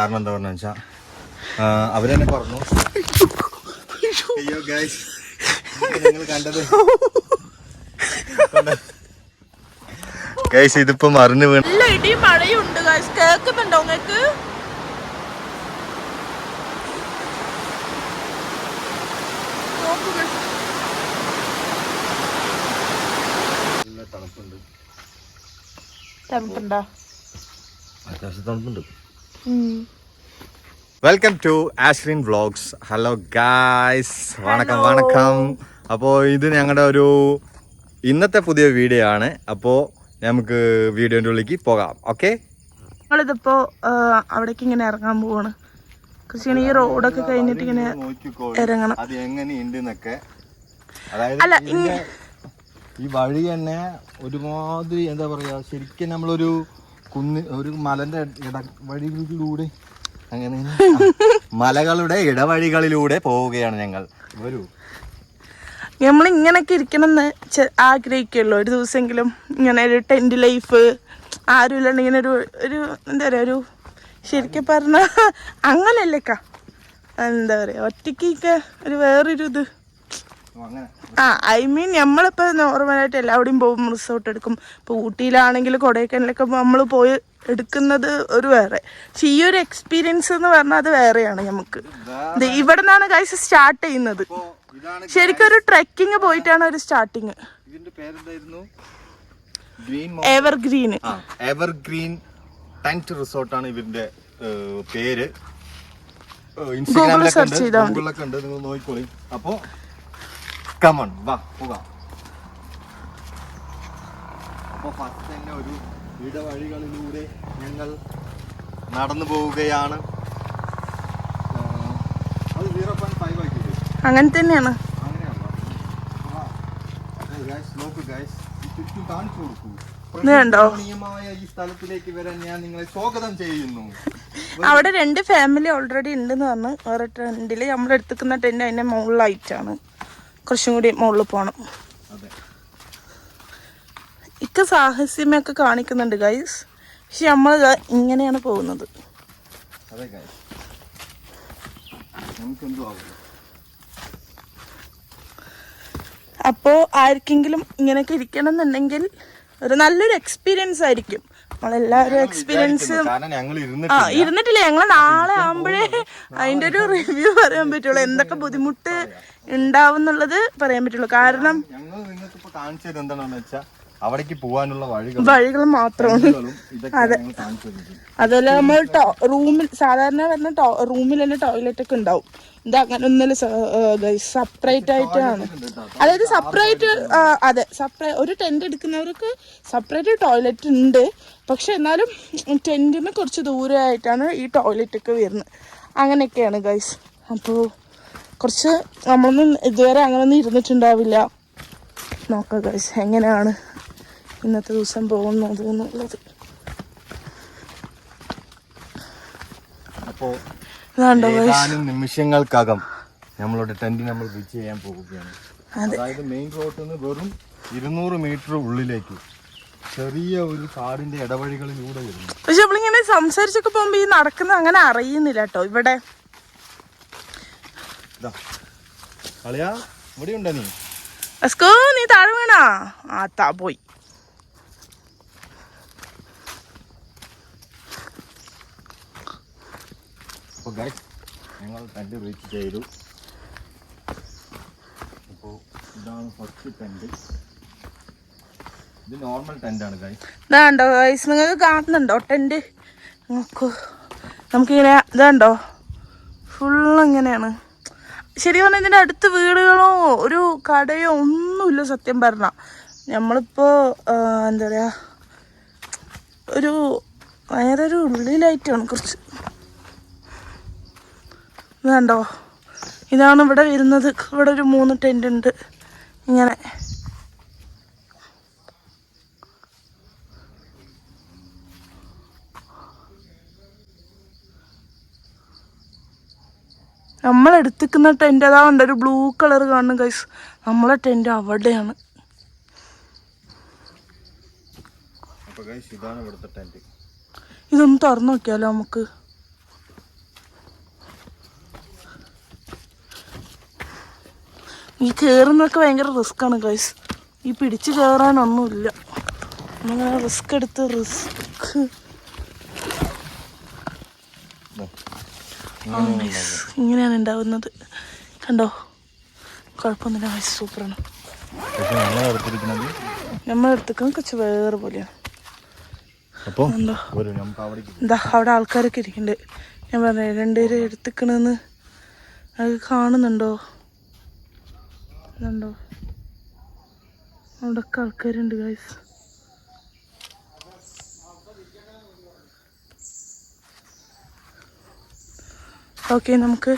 കാരണം എന്താ പറഞ്ഞു വെച്ചാ ആ, അവരെന്നെ പറഞ്ഞു. അയ്യോ ഗൈസ് നിങ്ങൾ കണ്ടത്. ഗൈസ് ഇതിപ്പോ മറിഞ്ഞു വീണു. നല്ല ഇടി മഴയുണ്ട് ഗൈസ് കേൾക്കുന്നുണ്ടോ നിങ്ങൾക്ക്? തണുപ്പുണ്ട്. തണുപ്പുണ്ടോ? അത്യാവശ്യം തണുപ്പുണ്ട്. Welcome to Ashreen vlogs hello guys വണക്കം വണക്കം. അപ്പോൾ ഇത് ഞങ്ങളുടെ ഒരു ഇന്നത്തെ പുതിയ വീഡിയോ ആണ്. അപ്പോൾ നമുക്ക് വീഡിയോന്റെ ഉള്ളിലേക്ക് പോകാം. ഓക്കെ ഞങ്ങളിതിപ്പോൾ അവിടേക്ക് ഇങ്ങനെ ഇറങ്ങാൻ പോവാണ്. കുറച്ച് ഈ റോഡൊക്കെ കഴിഞ്ഞിട്ട് ഇങ്ങനെ ഇറങ്ങണം. അത് എങ്ങനെയുണ്ട് എന്നൊക്കെ അതായത് ഈ വഴി തന്നെ ഒരുമാതിരി എന്താ പറയാ ശരിക്കും നമ്മളൊരു കുന്ന് ഒരു മലന്റെ ഇട വഴികളിലൂടെ അങ്ങനെ മലകളുടെ ഇടവഴികളിലൂടെ പോവുകയാണ് ഞങ്ങൾ. വരൂ. നമ്മൾ ഇങ്ങനൊക്കെ ഇരിക്കണം എന്ന് ആഗ്രഹിക്കുമല്ലോ ഒരു ദിവസമെങ്കിലും ഇങ്ങനെ ഒരു ടെന്റ് ലൈഫ് ആരും ഇങ്ങനെ ഒരു ഒരു എന്താ പറയുക ഒരു ശരിക്കും പറഞ്ഞ അങ്ങനല്ലേക്കാ എന്താ പറയുക ഒറ്റയ്ക്കൊക്കെ ഒരു വേറൊരു ഇത് ആ ഐ മീൻ നമ്മളിപ്പോൾ നോർമലായിട്ട് എല്ലാവിടെയും പോകും റിസോർട്ട് എടുക്കും. ഇപ്പോൾ ഊട്ടിയിലാണെങ്കിൽ കൊടൈക്കനാലൊക്കെ നമ്മൾ പോയി എടുക്കുന്നത് ഒരു വേറെ. പക്ഷെ ഈ ഒരു എക്സ്പീരിയൻസ് എന്ന് പറഞ്ഞാൽ അത് വേറെയാണ് നമുക്ക്. ഇവിടെ നിന്നാണ് ഗൈസ് സ്റ്റാർട്ട് ചെയ്യുന്നത്. ശരിക്കും ഒരു ട്രെക്കിങ് പോയിട്ടാണ് ഒരു സ്റ്റാർട്ടിങ് ഇതിന്റെ പേരെന്തായിരുന്നു? ഗ്രീൻ എവർ ഗ്രീന് ആ എവർഗ്രീൻ ടെന്റ് റിസോർട്ടാണ് ഇവരുടെ പേര്. ഇൻസ്റ്റാഗ്രാമിലൊക്കെ ഉണ്ട്. ഗൂഗിളിലൊക്കെ ഉണ്ട് നിങ്ങൾ നോക്കിക്കോളി. അപ്പോ കമൺ. വാ പോകാം. അപ്പൊ ഫസ്റ്റ് തന്നെ ഒരു ഇടവഴികളിലൂടെ ഞങ്ങൾ നടന്നു പോവുകയാണ്. അത് സീറോ പോയിന്റ് ഫൈവ് ആക്കിയത് അങ്ങനെ തന്നെയാണ്. അവിടെ രണ്ട് ഫാമിലി ഓൾറെഡി ഉണ്ടെന്ന് പറഞ്ഞു. വേറെ ടെന്റിൽ നമ്മൾ എടുത്തുക്കുന്ന അതിന്റെ അതിന്റെ മുകളിലായിട്ടാണ്. കുറച്ചും കൂടി മുകളിൽ പോകണം ഇക്ക സാഹസ്യമൊക്കെ കാണിക്കുന്നുണ്ട് ഗൈസ് പക്ഷെ നമ്മൾ ഇങ്ങനെയാണ് പോകുന്നത്. അപ്പോൾ ആർക്കെങ്കിലും ഇങ്ങനെയൊക്കെ ഇരിക്കണം എന്നുണ്ടെങ്കിൽ ഒരു നല്ലൊരു എക്സ്പീരിയൻസ് ആയിരിക്കും. നമ്മളെല്ലാവരും എക്സ്പീരിയൻസ് ആ ഇരുന്നിട്ട് ഇരുന്നിട്ടില്ല ഞങ്ങൾ നാളെ ആകുമ്പോഴേ അതിന്റെ ഒരു റിവ്യൂ പറയാൻ പറ്റുള്ളൂ. എന്തൊക്കെ ബുദ്ധിമുട്ട് ഉണ്ടാവും എന്നുള്ളത് പറയാൻ പറ്റുള്ളൂ. കാരണം ഞങ്ങൾ നിങ്ങൾക്ക് ഇപ്പൊ കാണിച്ചു തരുന്നത് എന്താണെന്ന് വെച്ചാൽ അവിടേക്ക് പോകാനുള്ള വഴികളും വഴികൾ മാത്രമാണ് അതുപോലെ നമ്മൾ റൂമിൽ സാധാരണ വരുന്ന റൂമിൽ തന്നെ ടോയ്ലറ്റ് ഒക്കെ ഉണ്ടാവും. ഇത് അങ്ങനെ ഒന്നല്ല സെപ്പറേറ്റ് ആയിട്ടാണ്. അതായത് സെപ്പറേറ്റ് അതെ സെപ്പറേറ്റ് ഒരു ടെന്റ് എടുക്കുന്നവർക്ക് സെപ്പറേറ്റ് ടോയ്ലറ്റ് ഉണ്ട്. പക്ഷെ എന്നാലും ടെന്റിന് കുറച്ച് ദൂരെ ആയിട്ടാണ് ഈ ടോയ്ലറ്റ് ഒക്കെ വരുന്നത്. അങ്ങനെയൊക്കെയാണ് ഗൈസ് അപ്പോൾ കുറച്ച് നമ്മളൊന്നും ഇതുവരെ അങ്ങനൊന്നും ഇരുന്നിട്ടുണ്ടാവില്ല. നോക്കാം ഗൈസ് എങ്ങനെയാണ്? ഇന്നത്തെ ദിവസം പോകുന്നു എന്നുള്ളത് അപ്പോ ഇതാണ്ടോ ഗൈസ് ഏതാനും നിമിഷങ്ങൾക്കകം നമ്മളുടെ ടെന്റ് നമ്മൾ വിച്ച് ചെയ്യാൻ പോവുകയാണ്. അതായത് മെയിൻ റോഡിൽ നിന്ന് വെറും ഇരുന്നൂറ് മീറ്റർ ഉള്ളിലേക്ക് ചെറിയ ഒരു കാടിന്റെ ഇടവഴികളിലൂടെ വരുന്നു. പക്ഷെ നമ്മളിങ്ങനെ സംസാരിച്ചൊക്കെ പോകുമ്പോ ഈ നടക്കുന്നത് അങ്ങനെ അറിയുന്നില്ല കേട്ടോ ഇവിടെ. കളിയാ ഇവിടെ ഉണ്ടോ നീ? എസ്കോ നീ താഴെ വീണാ? ആ താ പോയി. അപ്പോൾ ഗൈസ് ഞങ്ങൾ ടെന്റ് റീച്ച് ചെയ്തു. അപ്പോൾ ഇതാണ് ഫസ്റ്റ് ടെന്റ് ഇത് നോർമൽ ടെന്റാണ് ഗൈസ് ഇതാണ്ടോ ഗൈസ് നിങ്ങൾക്ക് കാണുന്നുണ്ടോ ടെന്റ് നോക്കൂ. നമുക്കിങ്ങനെ ഇതാണ്ടോ? ഫുള്ള് ഇങ്ങനെയാണ്. ശരി പറഞ്ഞാൽ ഇതിന്റെ അടുത്ത് വീടുകളോ ഒരു കടയോ ഒന്നുമില്ല സത്യം പറഞ്ഞാൽ നമ്മളിപ്പോൾ എന്താ പറയുക ഒരു വേറൊരു ഉള്ളിലായിട്ടാണ് കുറച്ച് ഇതാണ്ടോ? ഇതാണ് ഇവിടെ വരുന്നത്. ഇവിടെ ഒരു മൂന്ന് ടെന്റ് ഉണ്ട്. ഇങ്ങനെ. നമ്മൾ എടുത്തിക്കുന്ന ടെന്റ് അതാ ഉണ്ട് ഒരു ബ്ലൂ കളർ കാണുന്നു ഗൈസ് നമ്മളെ ടെന്റ് അവിടെയാണ്. ഇതൊന്ന് തുറന്നു നോക്കിയാലോ നമുക്ക്? ഈ കയറുന്നൊക്കെ ഭയങ്കര റിസ്ക്കാണ് ഗൈസ് ഈ പിടിച്ച് കയറാനൊന്നുമില്ല അങ്ങനെ റിസ്ക് എടുത്ത് റിസ്ക് ഇങ്ങനെയാണ് ഉണ്ടാവുന്നത് കണ്ടോ? കുഴപ്പമൊന്നുമില്ല ഗൈസ് സൂപ്പറാണ്. നമ്മളെടുത്തേക്കും കുറച്ച് വേറെ പോലെയാണ്. എന്താ? അവിടെ ആൾക്കാരൊക്കെ ഇരിക്കുന്നുണ്ട്. ഞാൻ പറഞ്ഞു രണ്ടുപേരും എടുത്തിക്കണെന്ന് അത് കാണുന്നുണ്ടോ? ഇതുണ്ടോ അവിടെ ആൾക്കാരുണ്ട് ഗൈസ് ഓക്കെ നമുക്ക്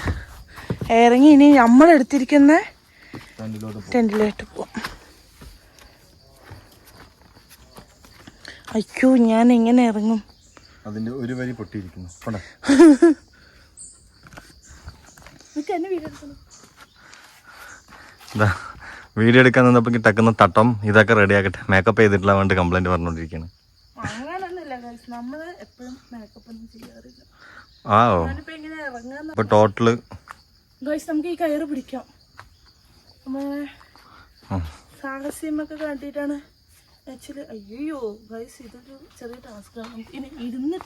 ഇറങ്ങി ഇനി നമ്മൾ എടുത്തിരിക്കുന്ന ടെന്റിലോട്ട് പോവാം. അയ്യോ ഞാൻ എങ്ങനെ ഇറങ്ങും? അതിന്റെ ഒരു വരി പൊട്ടിയിരിക്കുന്നു. കൊണ്ട? ഇതാ വീഡിയോ എടുക്കാൻ നിന്നപ്പോൾ ടക്കുന്ന തട്ടം. ഇതൊക്കെ റെഡി ആക്കട്ടെ. മേക്കപ്പ് ചെയ്തിട്ടില്ല വേണ്ട കംപ്ലൈന്റ് ചെയ്യാറില്ല. ആ ഓ. ടോട്ടൽ നമുക്ക് ഈ കയറ് പിടിക്കാം. സാഹസ്യമൊക്കെ കണ്ടിട്ടാണ് ആക്ച്വലി അയ്യോ ഗൈസ് ഇതൊരു ചെറിയ ടാസ്ക് ആണ്. നമുക്ക് ഇനി ഇരുന്ന്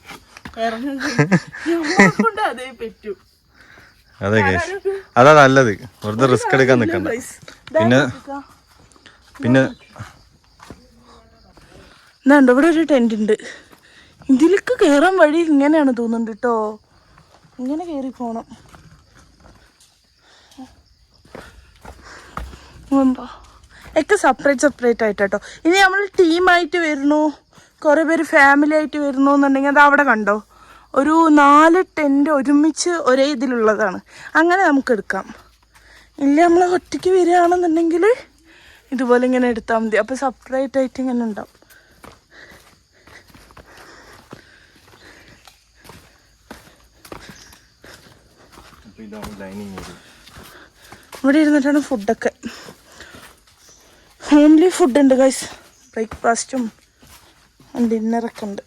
ഇറങ്ങാൻ കൊണ്ട് അതേ പറ്റൂ. അതെ കേസ് അതാ നല്ലത്. വെറുതെ റിസ്ക് എടുക്കാൻ നിൽക്കണ്ട പിന്നെ പിന്നെ എന്താണ്ട് ഇവിടെ ഒരു ടെന്റ് ഉണ്ട്. ഇതിലേക്ക് കയറാൻ വഴി ഇങ്ങനെയാണ് തോന്നുന്നുണ്ട് കേട്ടോ ഇങ്ങനെ കയറി പോണം. എന്താ? ഒക്കെ സെപ്പറേറ്റ് സെപ്പറേറ്റ് ആയിട്ട് കേട്ടോ ഇനി നമ്മൾ ടീമായിട്ട് വരുന്നു. കുറേ പേര് ഫാമിലി ആയിട്ട് വരുന്നു എന്നുണ്ടെങ്കിൽ അത് അവിടെ കണ്ടോ? ഒരു നാല് ടെന്റ് ഒരുമിച്ച് ഒരേ ഇതിലുള്ളതാണ്. അങ്ങനെ നമുക്ക് എടുക്കാം. ഇല്ല നമ്മൾ ഒറ്റയ്ക്ക് വരികയാണെന്നുണ്ടെങ്കിൽ ഇതുപോലെ ഇങ്ങനെ എടുത്താൽ മതി. അപ്പോൾ സെപ്പറേറ്റ് ആയിട്ട് ഇങ്ങനെ ഉണ്ടാവും. ഇവിടെ ഇരുന്നിട്ടാണ് ഫുഡൊക്കെ ഹോംലി ഫുഡ് ഉണ്ട് ഗൈസ് ബ്രേക്ക്ഫാസ്റ്റും ഡിന്നറൊക്കെ ഉണ്ട്.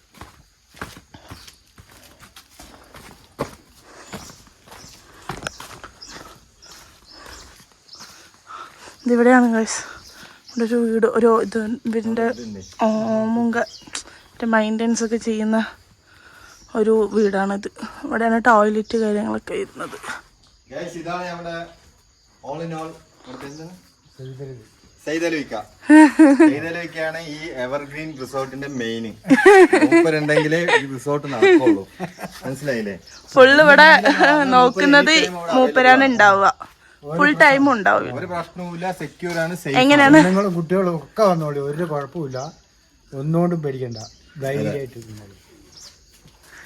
ഇതിവിടെയാണ് ഗൈസ് ഇവിടെ ഒരു വീട് ഒരു ഇത് വീടിന്റെ മുങ്ക മറ്റേ മൈന്റനൻസ് ഒക്കെ ചെയ്യുന്ന ഒരു വീടാണിത്. ഇവിടെയാണ് ടോയ്ലറ്റ് കാര്യങ്ങളൊക്കെ ഇരുന്നത് ഗൈസ് ഇതാണ് നമ്മുടെ ഓൾ ഇൻ ഓൾ സൈതലുവിക്ക സൈതലുവിക്കാണ് ഈ എവർഗ്രീൻ റിസോർട്ടിന്റെ മെയിൻ മൂപ്പരുണ്ടെങ്കിലേ ഈ റിസോർട്ട് നടക്കുള്ളൂ. മനസ്സിലായില്ലേ? ഫുള്ള് ഇവിടെ നോക്കുന്നത് മൂപ്പരാണ് ഉണ്ടാവുക. ഫുൾ ടൈം ഉണ്ടാവും ഒരു പ്രശ്നവുമില്ല സെക്യൂർ ആണ് സേഫ് എങ്ങനെയാണ്? കുട്ടികളൊക്കെ കുട്ടികളും ഒക്കെ വന്നോളി ഒരു കുഴപ്പമില്ല ഒന്നുകൊണ്ടും പേടിക്കണ്ട. ധൈര്യമായിട്ട്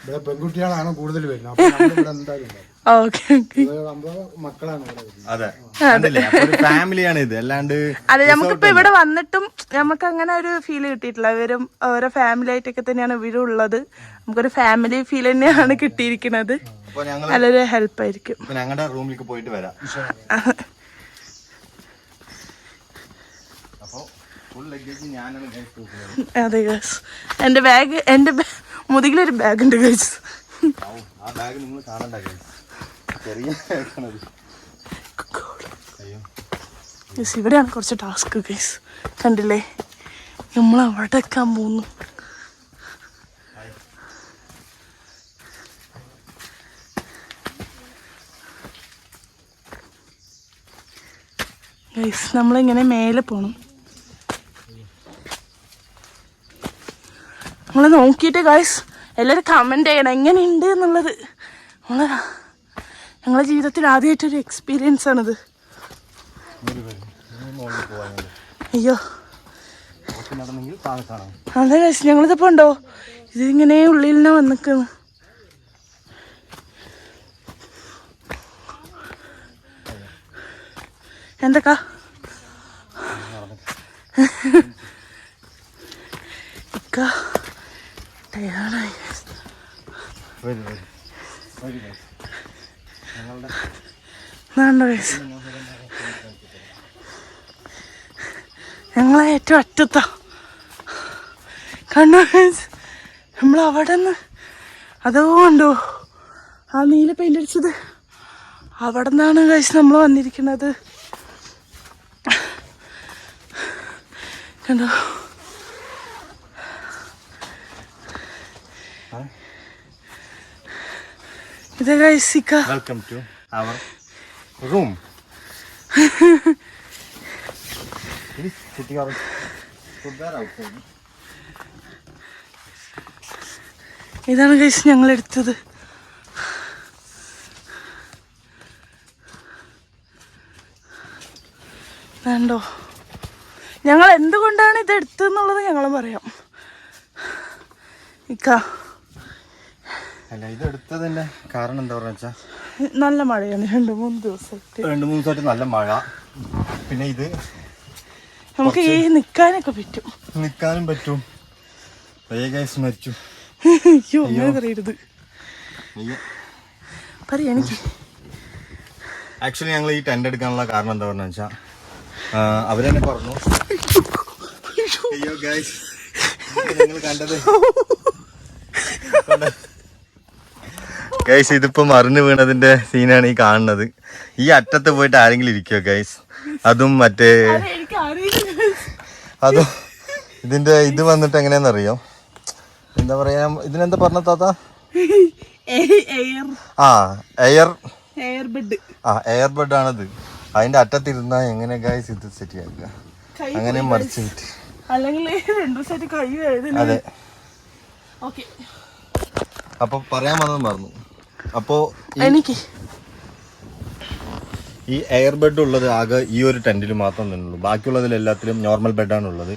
ഇവിടെ പെൺകുട്ടികളാണ് കൂടുതൽ വരുന്നത്. അപ്പൊ നമ്മളിവിടെ എന്തായാലും ഉണ്ടാവും. Okay okay. ഇവിടെ നമ്മളെ മക്കളാണ് ഇവിടെ വരുന്നത്. അതെ. കണ്ടില്ലേ? അപ്പൊ ഒരു ഫാമിലിയാണ് ഇത്. അല്ലാണ്ട് അതെ നമുക്കിപ്പോ ഇവിടെ വന്നിട്ടും നമുക്ക് അങ്ങനെ ഒരു ഫീൽ കിട്ടിയിട്ടില്ല. ഇവരും ഓരോ ഫാമിലി ആയിട്ടൊക്കെ തന്നെയാണ് ഇവരും ഉള്ളത് നമുക്കൊരു ഫാമിലി ഫീൽ തന്നെയാണ് കിട്ടിയിരിക്കുന്നത്. അപ്പൊ ഞങ്ങൾ നല്ലൊരു ഹെൽപ്പ് ആയിരിക്കും. ഇപ്പൊ ഞങ്ങളുടെ റൂമിലേക്ക് പോയിട്ട് വരാം. അപ്പൊ ഫുൾ ലഗേജ് ഞാനാണ് guys തൂക്കുന്നത്. അതെ എന്റെ എന്റെ ബാഗ് എന്റെ ബാ- മുതുകിലൊരു ബാഗ് ഉണ്ട് ആ ബാഗ്. ചെറിയ ഇവിടെയാണ് കുറച്ച് ടാസ്ക് ഗൈസ് കണ്ടില്ലേ? നമ്മൾ അവിടെ എക്കാൻ പോകുന്നു ഗൈസ് നമ്മളിങ്ങനെ മേലെ പോണം. നമ്മൾ നോക്കിയിട്ട് ഗായ്സ് എല്ലാവരും കമന്റ് ചെയ്യണം. എങ്ങനെയുണ്ട് എന്നുള്ളത്. നമ്മളതാ ഞങ്ങളുടെ ജീവിതത്തിൽ ആദ്യമായിട്ടൊരു എക്സ്പീരിയൻസ് ആണിത്. അയ്യോ. അതെ ഗൈസ് ഞങ്ങളിതിപ്പോൾ ഉണ്ടോ? ഇതിങ്ങനെ ഉള്ളിൽ നിന്ന് വന്നിക്കുന്നു എന്തൊക്കെ? ഇക്ക. ടയർഡായി ഞങ്ങളെ ഏറ്റവും അറ്റത്താ കണ്ടോ ഫ്രണ്ട്സ് നമ്മൾ അവിടെ നിന്ന് അതോ കണ്ടോ ആ നീല പെയിന്റ് അടിച്ചത്. അവിടെ നിന്നാണ് കഴിച്ച് നമ്മൾ വന്നിരിക്കുന്നത്. കണ്ടോ? ഇത് കഴിച്ചിക്ക വെൽക്കം ടു അവർ റൂം ഇതാണ് കഴിച്ച് ഞങ്ങൾ എടുത്തത് വേണ്ടോ? ഞങ്ങൾ എന്തുകൊണ്ടാണ് ഇത് എടുത്തതെന്നുള്ളത് ഞങ്ങൾ പറയാം. ഇക്ക. അല്ല ഇത് എടുത്തതിന്റെ കാരണം എന്താ പറയുക വെച്ചാൽ നല്ല മഴയാണ് രണ്ട് മൂന്ന് ദിവസമായിട്ട് രണ്ട് മൂന്ന് ദിവസമായിട്ട് നല്ല മഴ. പിന്നെ ഇത് നമുക്ക് ഈ നിൽക്കാനൊക്കെ പറ്റും. നിൽക്കാനും പറ്റും. വേഗം മരിച്ചു. അയ്യോ അങ്ങനെ പറയരുത് പറയാ എനിക്ക്. ആക്ച്വലി ഞങ്ങൾ ഈ ടെന്റ് എടുക്കാനുള്ള കാരണം എന്താ പറഞ്ഞു വെച്ചാൽ അവരെന്നെ പറഞ്ഞു. അയ്യോ. ഗൈസ് നിങ്ങൾ കണ്ടത്. ഗൈസ് ഇതിപ്പോ മറിഞ്ഞു വീണതിന്റെ സീനാണ് ഈ കാണുന്നത്. ഈ അറ്റത്ത് പോയിട്ട് ആരെങ്കിലും ഇരിക്കോ ഗൈസ് അതും മറ്റേ അതെ, ഇതിന്റെ ഇത് വന്നിട്ട് എങ്ങനെയാണെന്നറിയോ? എന്താ പറയാ ഇതിനെന്താ പറഞ്ഞ താത്ത? ആ എയർ. Air bed. ആ എയർ ബെഡ് ആണത് അതിന്റെ അറ്റത്തിരുന്നാ എങ്ങനെ ഗൈസ് ഇത് സെറ്റ് ആക്കുക അങ്ങനെ അങ്ങനെ കിട്ടി അല്ലെങ്കിൽ അതെ. അപ്പൊ പറയാൻ വന്നത് മറന്നു. അപ്പോ എനിക്ക്. ഈ എയർ ബെഡ് ഉള്ളത് ആകെ ഈ ഒരു ടെന്റിൽ മാത്രം തന്നെ ഉള്ളൂ. ബാക്കിയുള്ളതിൽ എല്ലാത്തിലും നോർമൽ ബെഡാണ് ഉള്ളത്.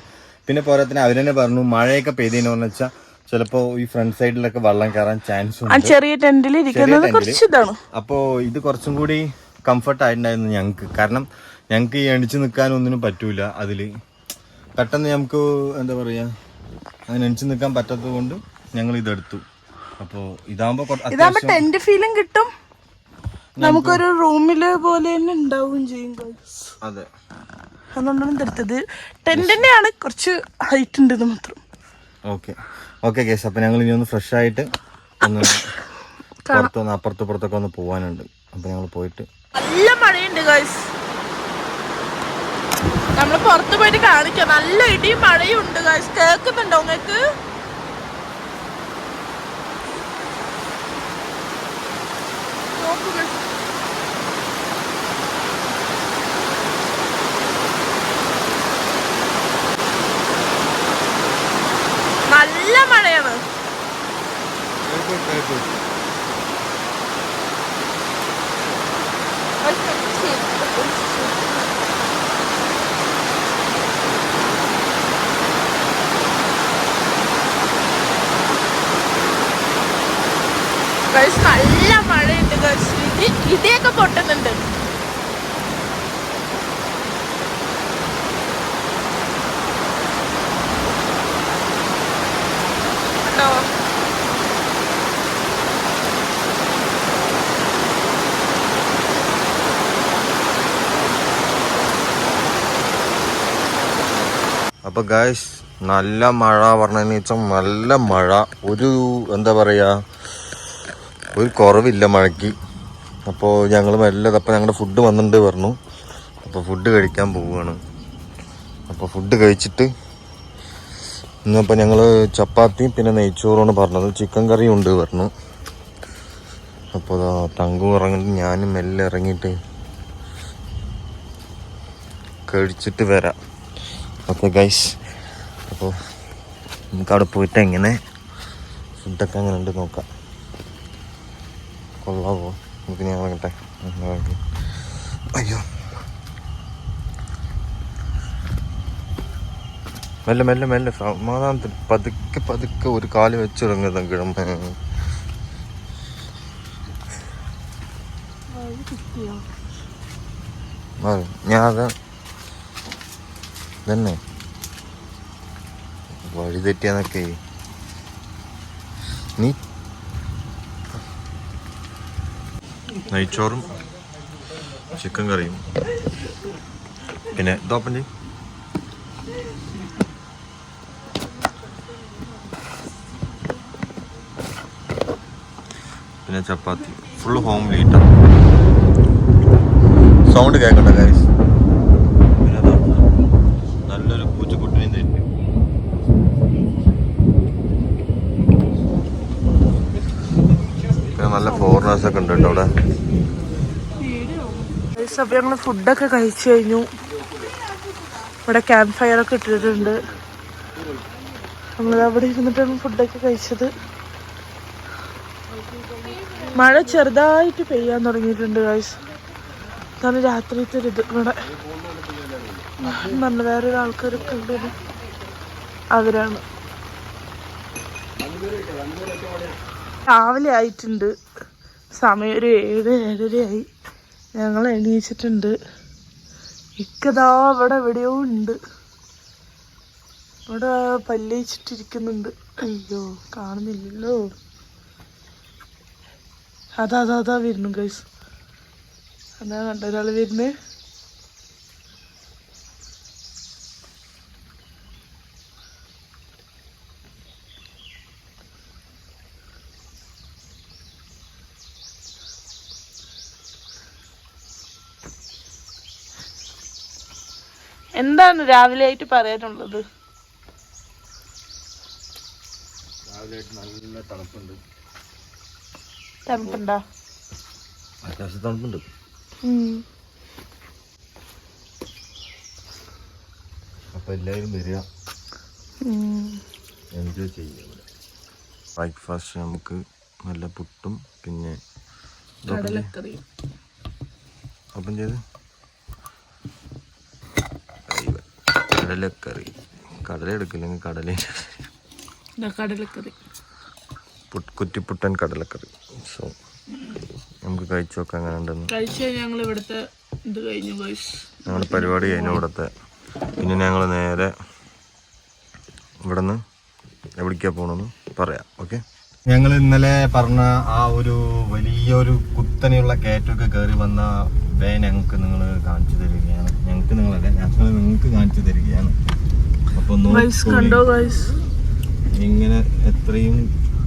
പിന്നെ പോരാത്തിന് അവരെന്നെ പറഞ്ഞു മഴയൊക്കെ പെയ്തതിനെന്ന് വെച്ചാൽ ചിലപ്പോ ഈ ഫ്രണ്ട് സൈഡിലൊക്കെ വെള്ളം കയറാൻ ചാൻസ് ഉണ്ട്. ചെറിയ ടെന്റിൽ അപ്പോൾ ഇത് കുറച്ചും കൂടി കംഫർട്ട് ആയിട്ടുണ്ടായിരുന്നു ഞങ്ങൾക്ക് കാരണം ഞങ്ങൾക്ക് ഈ എണിച്ചു നിൽക്കാൻ ഒന്നിനും പറ്റൂല അതിൽ. പെട്ടെന്ന് നമുക്ക് എന്താ പറയാ അങ്ങനെ എണിച്ചു നിൽക്കാൻ പറ്റാത്തത് കൊണ്ട് ഞങ്ങൾ ഇതെടുത്തു. അപ്പോൾ ഇതാകുമ്പോ ഇതാകുമ്പോ ടെന്റ് ഫീലും കിട്ടും. നമുക്കൊരു റൂമിൽ പോലെ തന്നെ ഉണ്ടാവും ചെയ്യും അതെ. അതുകൊണ്ടാണ് എടുത്തത്. ടെന്റ് തന്നെയാണ് കുറച്ച് ഹൈറ്റ് ഉണ്ട് ഇത് മാത്രം. ഓക്കെ. ഓക്കെ കേസ് അപ്പം ഞങ്ങൾ ഇനി ഒന്ന് ഫ്രഷ് ആയിട്ട് ഒന്ന് പുറത്തൊന്ന് അപ്പുറത്ത് പുറത്തൊക്കെ ഒന്ന് പോവാനുണ്ട്. അപ്പം ഞങ്ങൾ പോയിട്ട് നല്ല മഴയുണ്ട് ഗൈസ് നമ്മൾ പുറത്ത് പോയിട്ട് കാണിക്കാം. നല്ല ഇടിയും മഴയും ഉണ്ട് ഗൈസ് കേൾക്കുന്നുണ്ടോ നിങ്ങൾക്ക് നോക്കൂ guys. നല്ല മഴയാണ് ഗൈസ് നല്ല മഴയുണ്ട് ഗൈസ് ഇടി ഇടിയൊക്കെ പൊട്ടുന്നുണ്ട് കണ്ടോ അപ്പോൾ ഗായ്സ് നല്ല മഴ പറഞ്ഞതെന്ന് വെച്ചാൽ നല്ല മഴ. ഒരു എന്താ പറയുക ഒരു കുറവില്ല മഴയ്ക്ക്. അപ്പോൾ ഞങ്ങൾ മെല്ലത് അപ്പോൾ ഞങ്ങളുടെ ഫുഡ് വന്നിട്ടുണ്ട് പറഞ്ഞു. അപ്പോൾ ഫുഡ് കഴിക്കാൻ പോവുകയാണ് അപ്പോൾ ഫുഡ് കഴിച്ചിട്ട് ഇന്നിപ്പോൾ ഞങ്ങൾ ചപ്പാത്തിയും പിന്നെ നെയ്ച്ചോറുമാണ് പറഞ്ഞത്. ചിക്കൻ കറിയും ഉണ്ട് പറഞ്ഞു. അപ്പോൾ തങ്കും ഇറങ്ങിയിട്ട് ഞാനും മെല്ലെ ഇറങ്ങിയിട്ട് കഴിച്ചിട്ട് വരാം. ഓക്കെ ഗൈസ് അപ്പോൾ നമുക്ക് അവിടെ പോയിട്ട് എങ്ങനെ ഫുഡൊക്കെ അങ്ങനെ ഉണ്ട് നോക്കാം കൊള്ളാവോ നമുക്ക് ഞാൻ ഇറങ്ങട്ടെ അയ്യോ മെല്ലെ മെല്ലെ മെല്ലെ സമാധാനത്തിൽ പതുക്കെ പതുക്കെ ഒരു കാൽ വെച്ചിറങ്ങുന്ന കിഴമ ഞാൻ അതാ തന്നെ. വഴി തെറ്റിയാന്നൊക്കെ. നീ നെയ്ച്ചോറും ചിക്കൻ കറിയും. പിന്നെ ഇതോപ്പൻ ചെയ് പിന്നെ ചപ്പാത്തി. ഫുള്ള് ഹോം ലീറ്റർ സൗണ്ട് കേൾക്കണ്ട ഗൈസ് പിന്നെ അതാ നല്ലൊരു പൂച്ചക്കുട്ടിനെയും തരും ഒക്കെ ഉണ്ട് കേട്ടോ അവിടെ. അപ്പൊ ഞങ്ങൾ ഫുഡൊക്കെ കഴിച്ചു കഴിഞ്ഞു. ഇവിടെ ക്യാമ്പ് ഫയർ ഒക്കെ ഇട്ടിട്ടുണ്ട്. നമ്മൾ അവിടെ ഇരുന്നിട്ടാണ് ഫുഡൊക്കെ കഴിച്ചത്. മഴ ചെറുതായിട്ട് പെയ്യാൻ തുടങ്ങിയിട്ടുണ്ട് ഗൈസ് അതാണ് രാത്രിത്തെ ഒരു ഇത് ഇവിടെ. പറഞ്ഞ വേറൊരു ആൾക്കാരൊക്കെ ഉണ്ട്. അവരാണ്. രാവിലെ ആയിട്ടുണ്ട്. സമയം ഒരു ഏഴ് ഏഴരയായി. ഞങ്ങൾ എണീച്ചിട്ടുണ്ട്. ഇക്കതാ അവിടെ എവിടെയോ ഉണ്ട്. ഇവിടെ പല്ലിച്ചിട്ടിരിക്കുന്നുണ്ട്. അയ്യോ കാണുന്നില്ലല്ലോ. അതാ അതാ അതാ വരുന്നു ഗൈസ് അതാ കണ്ട ഒരാൾ വരുന്നേ. എന്താണ് രാവിലെ ആയിട്ട് പറയാനുള്ളത്. നല്ല തണുപ്പുണ്ട്. തണുപ്പുണ്ടോ? അത്യാവശ്യം തണുപ്പുണ്ട്. അപ്പൊ എല്ലാവരും വരിക. എൻജോയ് ചെയ്യുക ബ്രേക്ക്ഫാസ്റ്റ് നമുക്ക് നല്ല പുട്ടും പിന്നെ ഓപ്പൺ ചെയ്ത് അയ്യോ. കടലക്കറി. കടല എടുക്കില്ലെങ്കിൽ കടല ഇതാ കടലക്കറി. പുട്ട് കുറ്റിപ്പുട്ടൻ കടലക്കറി. സോ നമുക്ക് കഴിച്ചു നോക്കാം അങ്ങനെ ഉണ്ടെന്ന്. കഴിച്ചു ഞങ്ങൾ ഇവിടുത്തെ ഇത് കഴിഞ്ഞു ഞങ്ങളുടെ പരിപാടി കഴിഞ്ഞു ഇവിടുത്തെ. പിന്നെ ഞങ്ങൾ നേരെ ഇവിടെ നിന്ന് എവിടേക്കാ പോകണമെന്ന് പറയാം ഓക്കെ ഞങ്ങൾ ഇന്നലെ പറഞ്ഞ ആ ഒരു വലിയൊരു കുത്തനെയുള്ള കയറ്റമൊക്കെ കയറി വന്ന വേ ഞങ്ങൾക്ക് നിങ്ങൾ കാണിച്ചു തരികയാണ്. ഞങ്ങൾക്ക് നിങ്ങളല്ല ഞങ്ങൾ നിങ്ങൾക്ക് കാണിച്ചു തരികയാണ്. അപ്പൊ കണ്ടോ ഇങ്ങനെ എത്രയും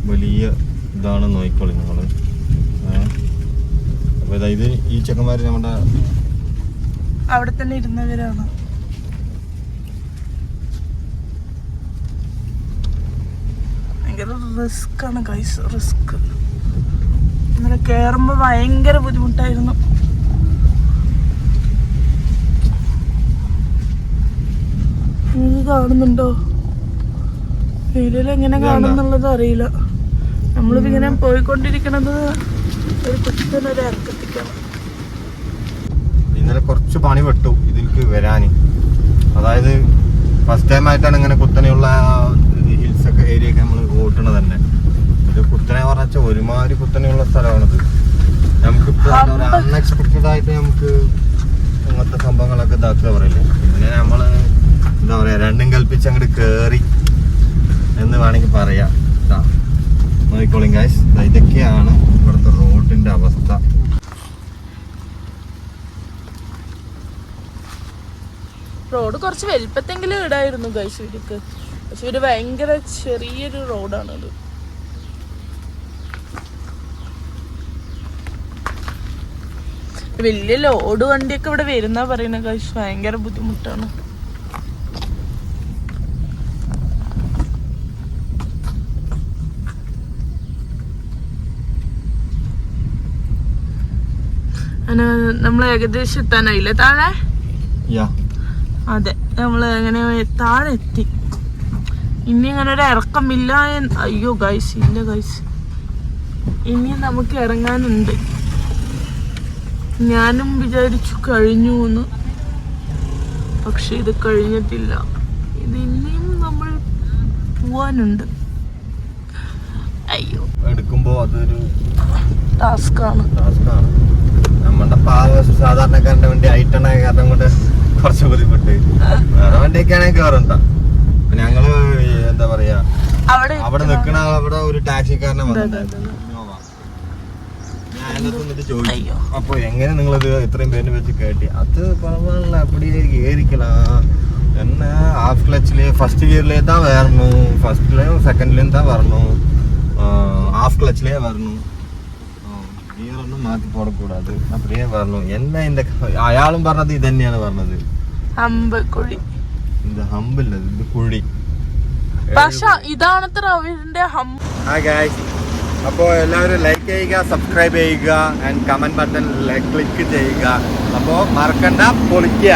വലിയ ഇതാണ് നോക്കിക്കോളി നിങ്ങൾ അപ്പൊ ഇതാ ഇത് ഈ ചെക്കന്മാർ നമ്മുടെ അവിടെ തന്നെ ഇരുന്നവരാണ്. ഭയങ്കര റിസ്ക് ആണ് ഗൈസ് റിസ്ക് ഇന്നലെ കയറുമ്പോ ഭയങ്കര ബുദ്ധിമുട്ടായിരുന്നു നിങ്ങൾക്ക് കാണുന്നുണ്ടോ? വീഡിയോയിൽ എങ്ങനെ കാണുന്നുള്ളത് അറിയില്ല. നമ്മളിതിങ്ങനെ പോയിക്കൊണ്ടിരിക്കണത് ഒരു കുത്തനൊരു ഇറക്കത്തിക്കാണ് ഇന്നലെ കുറച്ച് പണി പെട്ടു ഇതിലേക്ക് വരാൻ അതായത് ഫസ്റ്റ് ടൈം ആയിട്ടാണ് ഇങ്ങനെ കുത്തനെയുള്ള ഹിൽസ് ഒക്കെ ഏരിയ ഒക്കെ നമ്മൾ ഓട്ടണത് തന്നെ. ഇത് കുത്തനെ പറഞ്ഞാൽ ഒരുമാതിരി കുത്തനെയുള്ള സ്ഥലമാണിത്. നമുക്കിപ്പോൾ അൺഎക്സ്പെക്റ്റഡ് ആയിട്ട് നമുക്ക് ഇങ്ങനത്തെ സംഭവങ്ങളൊക്കെ ഇതാക്കുക പറയില്ലേ. ഇതിനെ നമ്മൾ എന്താ പറയാ രണ്ടും കൽപ്പിച്ച് അങ്ങോട്ട് കേറി എന്ന് വേണമെങ്കിൽ പറയാം. നോക്കിക്കോളിങ് ഗൈസ് ഇതൊക്കെയാണ് ഇവിടുത്തെ റോഡിന്റെ അവസ്ഥ. റോഡ് കുറച്ച് വലുപ്പത്തെങ്കിലും ഇടായിരുന്നു ഗൈസ് ഇവർക്ക്. പക്ഷെ ഇവർ ഭയങ്കര ചെറിയൊരു റോഡാണത് വലിയ ലോഡ് വണ്ടിയൊക്കെ ഇവിടെ വരുന്ന പറയുന്ന ഗൈസ് ഭയങ്കര ബുദ്ധിമുട്ടാണ്. നമ്മൾ ഏകദേശം എത്താനായില്ലേ? താഴെ? അതെ. നമ്മൾ എങ്ങനെ താഴെ എത്തി. ഇനി അങ്ങനെ ഒരു ഇറക്കമില്ല അയ്യോ ഗൈസ് ഇല്ല ഗൈസ് ഇനി നമുക്ക് ഇറങ്ങാനുണ്ട്. ഞാനും വിചാരിച്ചു കഴിഞ്ഞു എന്ന്. പക്ഷെ ഇത് കഴിഞ്ഞിട്ടില്ല. ഇത് ഇനിയും നമ്മൾ പോവാനുണ്ട്. അയ്യോ. എടുക്കുമ്പോ അതൊരു ടാസ്ക് ആണ്. ടാസ്കാണ് നമ്മുടെ പാവ സാധാരണക്കാരന്റെ വണ്ടി ഐറ്റണ കാരണം കൊണ്ട് കുറച്ച് ബുദ്ധിമുട്ട്. വേറെ വണ്ടിയൊക്കെ ആണെങ്കിൽ കയറണ്ട ഞങ്ങൾ എന്താ പറയാ അവിടെ നിക്കണ അവിടെ ഒരു ടാക്സിക്കാരനെ അപ്പൊ എങ്ങനെ നിങ്ങളിത് ഇത്രയും പേര് വെച്ച് കേട്ടി? അത് പറഞ്ഞ അപ്പടിയേ ഏരിക്കലാം എന്നെ ഹാഫ് ക്ലച്ചിൽ ഫസ്റ്റ് ഗിയറിലേ താ വരണു. ഫസ്റ്റിലും സെക്കൻഡിലും താ വരണു. ഹാഫ് ക്ലച്ചിലേ വരണു. മാറ്റി പോടക്കൂടാത് അപ്പഴേ പറഞ്ഞു എന്നാ എന്റെ അയാളും പറഞ്ഞത് ഇതന്നെയാണ് പറഞ്ഞത്. ഹമ്പ് കുഴി. ഇത് ഹമ്പില്ല ഇത് കുഴി. പക്ഷെ ഇതാണത്തെ റവിന്റെ ഹമ്പ് ആ അപ്പോൾ എല്ലാവരും ലൈക്ക് ചെയ്യുക സബ്സ്ക്രൈബ് ചെയ്യുക ആൻഡ് കമന്റ് ബട്ടൺ ക്ലിക്ക് ചെയ്യുക. അപ്പോൾ മറക്കണ്ട പൊളിക്കുക.